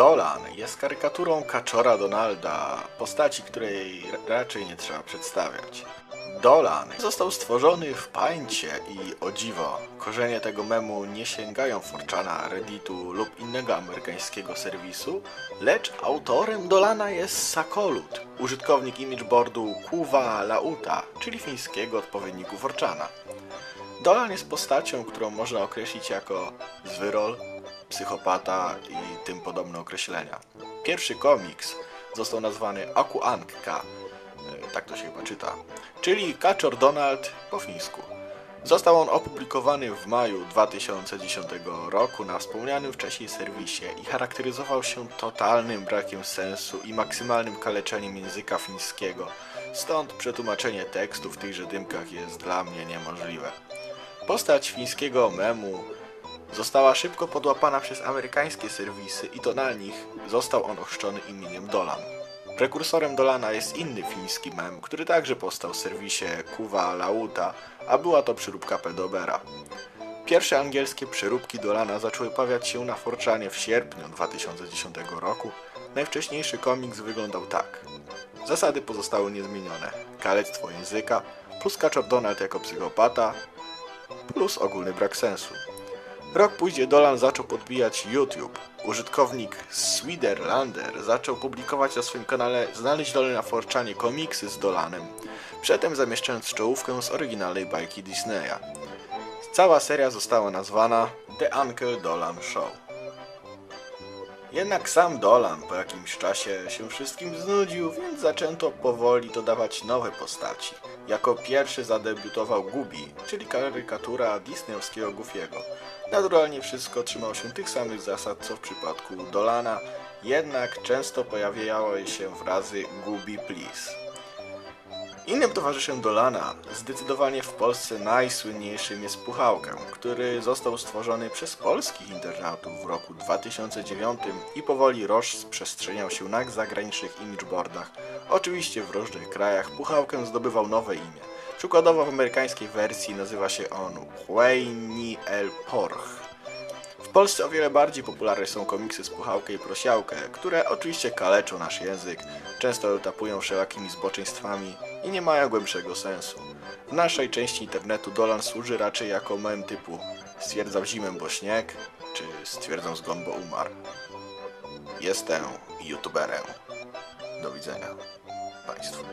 Dolan jest karykaturą kaczora Donalda, postaci, której raczej nie trzeba przedstawiać. Dolan został stworzony w pańcie i o dziwo, korzenie tego memu nie sięgają Forczana, Redditu lub innego amerykańskiego serwisu, lecz autorem Dolana jest Sakolut, użytkownik imageboardu Kuwa Lauta, czyli fińskiego odpowiedniku Forczana. Dolan jest postacią, którą można określić jako zwyrol, psychopata i tym podobne określenia. Pierwszy komiks został nazwany Aku Ankka, e, tak to się chyba czyta, czyli Kaczor Donald po fińsku. Został on opublikowany w maju 2010 roku na wspomnianym wcześniej serwisie i charakteryzował się totalnym brakiem sensu i maksymalnym kaleczeniem języka fińskiego, stąd przetłumaczenie tekstu w tychże dymkach jest dla mnie niemożliwe. Postać fińskiego memu została szybko podłapana przez amerykańskie serwisy i to na nich został on ochrzczony imieniem Dolan. Prekursorem Dolana jest inny fiński mem, który także powstał w serwisie Kuwa Lauta, a była to przyróbka Pedobera. Pierwsze angielskie przeróbki Dolana zaczęły pojawiać się na Forczanie w sierpniu 2010 roku. Najwcześniejszy komiks wyglądał tak. Zasady pozostały niezmienione. Kalectwo języka, plus Kaczor Donald jako psychopata, plus ogólny brak sensu. Rok później Dolan zaczął podbijać YouTube. Użytkownik Swiderlander zaczął publikować na swoim kanale Znaleźć Dolę na Forczanie komiksy z Dolanem, przedtem zamieszczając czołówkę z oryginalnej bajki Disneya. Cała seria została nazwana The Uncle Dolan Show. Jednak sam Dolan po jakimś czasie się wszystkim znudził, więc zaczęto powoli dodawać nowe postaci. Jako pierwszy zadebiutował Gubi, czyli karykatura disneyowskiego Goofiego. Naturalnie wszystko trzymało się tych samych zasad co w przypadku Dolana, jednak często pojawiały się frazy Gubi please. Innym towarzyszem Dolana, zdecydowanie w Polsce najsłynniejszym jest Puchałkę, który został stworzony przez polskich internautów w roku 2009 i powoli rozprzestrzeniał się na zagranicznych imageboardach. Oczywiście w różnych krajach Puchałkę zdobywał nowe imię. Przykładowo w amerykańskiej wersji nazywa się on Hueyni El Porch. W Polsce o wiele bardziej popularne są komiksy z Puchałkę i Prosiałkę, które oczywiście kaleczą nasz język, często etapują wszelakimi zboczeństwami i nie mają głębszego sensu. W naszej części internetu Dolan służy raczej jako mem typu stwierdzam zimę, bo śnieg, czy stwierdzam zgon, bo umarł. Jestem youtuberem. Do widzenia Państwu.